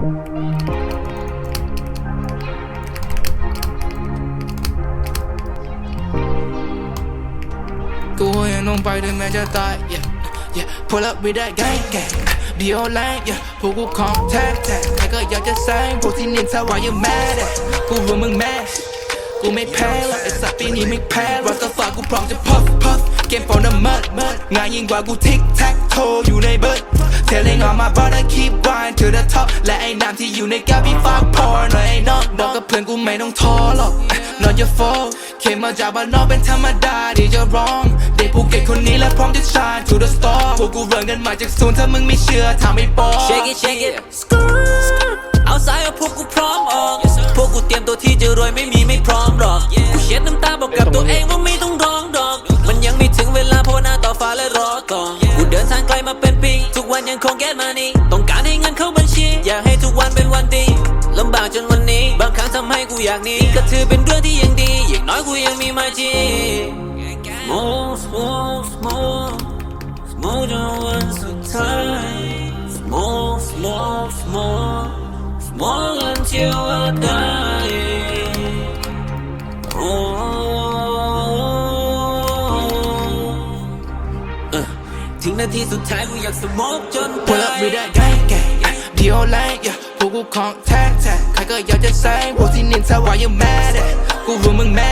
กูเห็นลงไปด้วยแม้จะตาย yeah yeah pull up with that gang gang ดีโอไลน์ yeah พวกกูของแท้แท้ใครก็อยากจะแซงพวกที่นิ่งสวายยังแม่แต่กูรู้มึงแม่กูไม่แพ้หรอกไอ้สัตว์ปีนี้ไม่แพ้รัสเตอร์ฝากกูพร้อมจะพัฟพัฟเกมฟอนเดอร์มัดงานยิ่งกว่ากูทิกแท็กโท Telling all my brother keep grind to the top และไอ้น้ำที่อยู่ในแก้วพี่ฝากพอหน่อยไอ้น้องบอกกับเพื่อนกูไม่ต้องท้อหรอก not your fault เข็มมาจากบ้านนอกเป็นธรรมดาที่จะร้อง เด็กภูเก็ตคนนี้และพร้อมจะ shine to the star พวกกูเริ่มกันมาจากศูนย์ถ้ามึงไม่เชื่อทำให้ปอ Shake it shake it เอาสายเอาพวกกูพร้อมออก พวกกูเตรียมตัวที่จะรวยไม่มีไม่พร้อมหรอก กูเช็ดน้ำตาบอกกับตัวเองว่าไม่ต้อง มาเป็นปี ทุกวันยังคงแก้มานี่ต้องการให้เงินเข้าบัญชี อยากให้ทุกวันเป็นวันดีลำบากจนวันนี้ บางครั้งทำให้กูอยากหนีก็ถือเป็นเรื่องที่ยังดี อย่างน้อยกูยังมีมาจี Smoke smoke smoke smoke จนวันสุดท้าย Smoke smoke smoke smoke until I die ถึงนาทีสุดท้ายกูอยากสมมกจน Pull up with that gang gang ดีโอแลน yeah พวกกูของแท้แท้ใครก็อยากจะแซงพวกที่นินทาว่ายังแมดกูรู้มึงแม่